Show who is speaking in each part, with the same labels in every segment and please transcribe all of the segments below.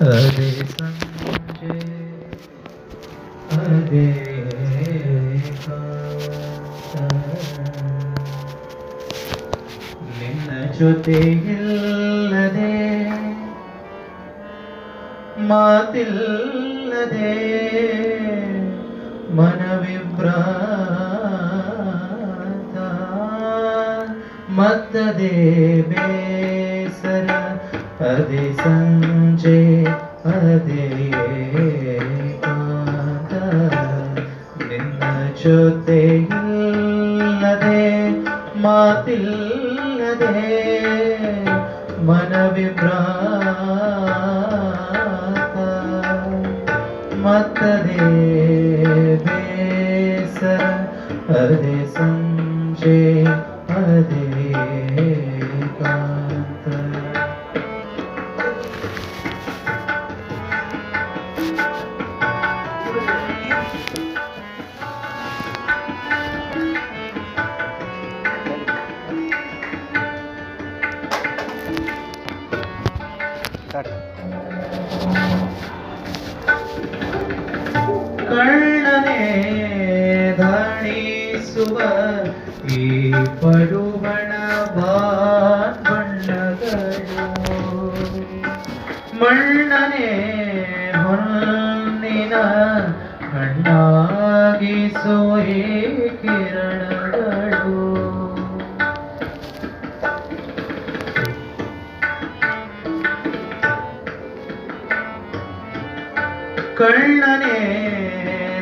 Speaker 1: ಅದೇ ಸಂಜೆ ಅದೇ ಏಕಾಂತ. ನಿನ್ನ ಜೊತೆಗಿಲ್ಲದೆ ಮಾತಿಲ್ಲದೆ ಮನವಿಭ್ರಾಂತ ಮತ್ತದೇ ಬೇಸರ ಅದೇ ಸಂಜೆ ಅದೇ ಏಕಾಂತ. ನಿನ್ನ ಜೊತೆಗಿಲ್ಲದೆ ಮಾತಿಲ್ಲದೆ ಮನವಿಭ್ರಾಂತ ಮತ್ತದೇ ಬೇಸರ ಅದೇ ಸಂಜೆ ಅದೇ ಕಳ್ಳನೆ ಧಣಿಸುವ ಈ ಪಡುಬಣ ಬಣ್ಣಗಳು ಮಣ್ಣನೆ ಹೊನ್ನಿನ ಕಣ್ಣಾಗಿಸುವ ಈ ಕಳ್ಳನೆ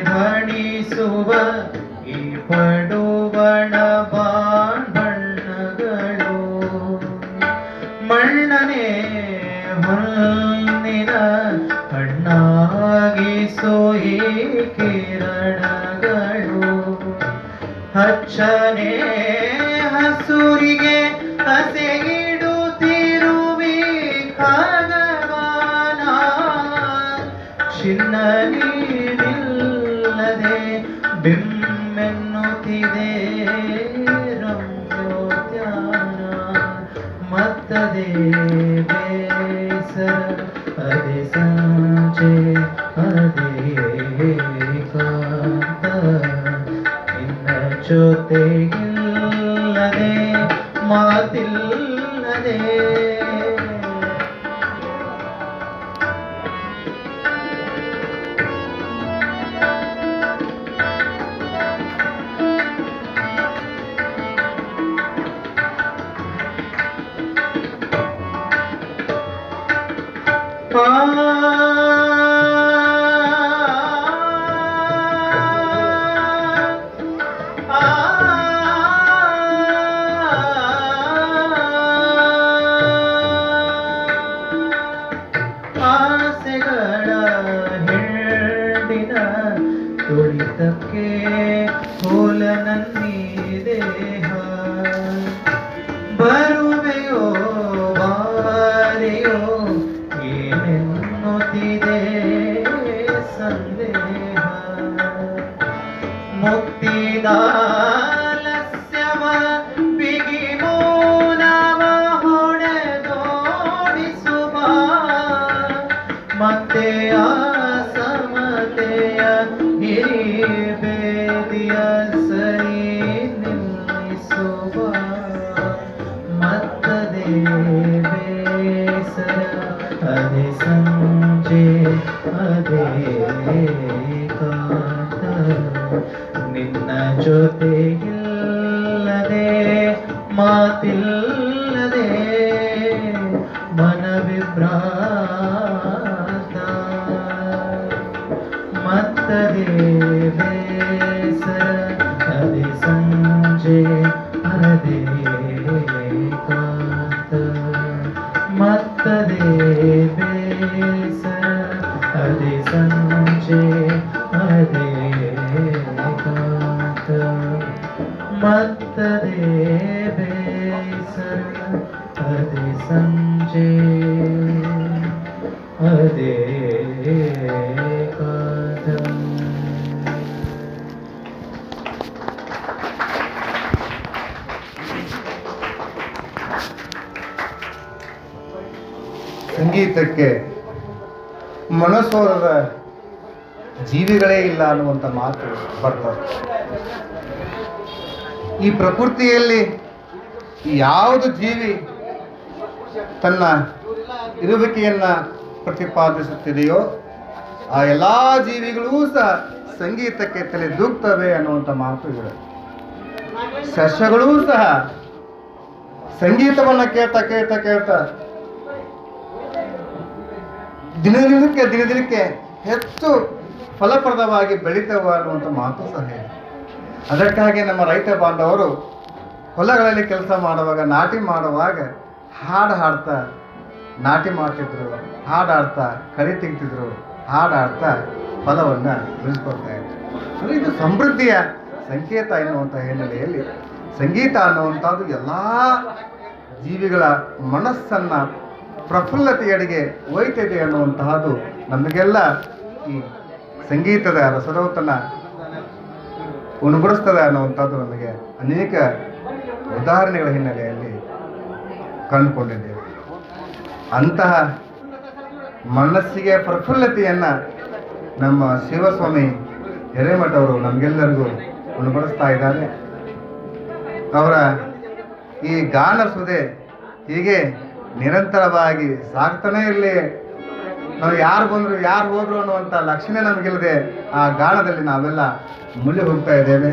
Speaker 1: ಧಣಿಸುವ ಈ ಪಡುವಣ ಬಣ್ಣಗಳು ಮಣ್ಣನೆ ಹೊನ್ನಿನ ಕಣ್ಣಾಗಿಸೋ ಈ ಕಿರಣಗಳು. ಹಚ್ಚನೆ ಹಸುರಿಗೆ ಚಿನ್ನ ನೀಡಿಲ್ಲದೆ ಬಿಮ್ಮೆನ್ನುತ್ತಿದೆ ರಂಗೋದ್ಯಾನ ಮತ್ತದೇ ಬೇಸರ ಅದೇ ಸಂಜೆ ಅದೇ ಏಕಾಂತ. ನಿನ್ನ ಜೊತೆಗಿಲ್ಲದೆ ಮಾತಿಲ್ಲದೆ ತುಳಿತಕ್ಕೆ ಹೋಲ ನನ್ನೀ ದೇಹ ಮುಕ್ತಿದಾಲಸ್ಯವ ಬಿಗಿ ಮೌನವ ಹೊಡೆದೋಡಿಸುವ ಮತ್ತೆ ಆ ಸಮತೆಯ ಹಿರಿಬೇದಿಯ ಸರಿ ನಿಲ್ಲಿಸುವ ಮತ್ತದೇ ಬೇಸರ ಅದೇ ಸಂಜೆ ಅದೇ ಮಾತಿಲ್ಲದೆ ಮನವಿಭ್ರಾಂತ ಮತ್ತದೇ ಬೇಸರ ಅದೇ ಸಂಜೆ ಅದೇ ಏಕಾಂತ ಮತ್ತದೇ ಬೇಸರ ಅದೇ ಸಂಜೆ ಮತ್ತದೇ ಬೇಸರ ಅದೇ ಸಂಜೆ ಅದೇ
Speaker 2: ಸಂಗೀತಕ್ಕೆ ಮನಸ್ಸೋರದ ಜೀವಿಗಳೇ ಇಲ್ಲ ಅನ್ನುವಂಥ ಮಾತು ಬರ್ತದೆ ಈ ಪ್ರಕೃತಿಯಲ್ಲಿ ಯಾವುದು ಜೀವಿ ತನ್ನ ಇರುವಿಕೆಯನ್ನು ಪ್ರತಿಪಾದಿಸುತ್ತಿದೆಯೋ ಆ ಎಲ್ಲ ಜೀವಿಗಳೂ ಸಹ ಸಂಗೀತಕ್ಕೆ ತಲೆ ದೂಗ್ತವೆ ಅನ್ನುವಂಥ ಮಾತು ಇದೆ. ಸಸ್ಯಗಳೂ ಸಹ ಸಂಗೀತವನ್ನು ಕೇಳ್ತಾ ಕೇಳ್ತಾ ಕೇಳ್ತಾ ದಿನ ದಿನಕ್ಕೆ ದಿನ ದಿನಕ್ಕೆ ಹೆಚ್ಚು ಫಲಪ್ರದವಾಗಿ ಬೆಳೀತವೆ ಅನ್ನುವಂಥ ಮಾತು ಸಹ ಇದೆ. ಅದಕ್ಕಾಗಿ ನಮ್ಮ ರೈತ ಬಾಂಧವರು ಹೊಲಗಳಲ್ಲಿ ಕೆಲಸ ಮಾಡುವಾಗ ನಾಟಿ ಮಾಡುವಾಗ ಹಾಡು ಹಾಡ್ತಾ, ನಾಟಿ ಮಾಡ್ತಿದ್ರು, ಹಾಡು ಹಾಡ್ತಾ, ಕರಿ ತಿಂತಿದ್ರು, ಹಾಡು ಹಾಡ್ತಾ ಫಲವನ್ನು ಬೆಳೆಸ್ಕೊಳ್ತಾ ಇದ್ರು. ಇದು ಸಮೃದ್ಧಿಯ ಸಂಕೇತ ಎನ್ನುವಂಥ ಹಿನ್ನೆಲೆಯಲ್ಲಿ ಸಂಗೀತ ಅನ್ನುವಂಥದ್ದು ಎಲ್ಲ ಜೀವಿಗಳ ಮನಸ್ಸನ್ನು ಪ್ರಫುಲ್ಲತೆಯಡೆಗೆ ಒಯ್ತದೆ ಅನ್ನುವಂತಹದ್ದು ನಮಗೆಲ್ಲ ಈ ಸಂಗೀತದ ರಸದೌತನ ಉಣಬಡಿಸ್ತದೆ ಅನ್ನುವಂಥದ್ದು ನಮಗೆ ಅನೇಕ ಉದಾಹರಣೆಗಳ ಹಿನ್ನೆಲೆಯಲ್ಲಿ ಕಂಡುಕೊಂಡಿದ್ದೇವೆ. ಅಂತಹ ಮನಸ್ಸಿಗೆ ಪ್ರಫುಲ್ಲತೆಯನ್ನು ನಮ್ಮ ಶಿವಸ್ವಾಮಿ ಹಿರೇಮಠ ಅವರು ನಮಗೆಲ್ಲರಿಗೂ ಉಣಬಡಿಸ್ತಾ ಇದ್ದಾರೆ. ಅವರ ಈ ಗಾನ ಸುದೆ ಹೀಗೆ ನಿರಂತರವಾಗಿ ಸಾಗ್ತಾನೇ ಇರಲಿ ನಾವು ಯಾರು ಬಂದರು ಯಾರು ಹೋದ್ರು ಅನ್ನುವಂಥ ಲಕ್ಷಣ ನಮಗಿಲ್ಲದೆ ಆ ಗಾಣದಲ್ಲಿ ನಾವೆಲ್ಲ ಮುಳ್ಳಿ ಹೋಗ್ತಾ ಇದ್ದೇವೆ.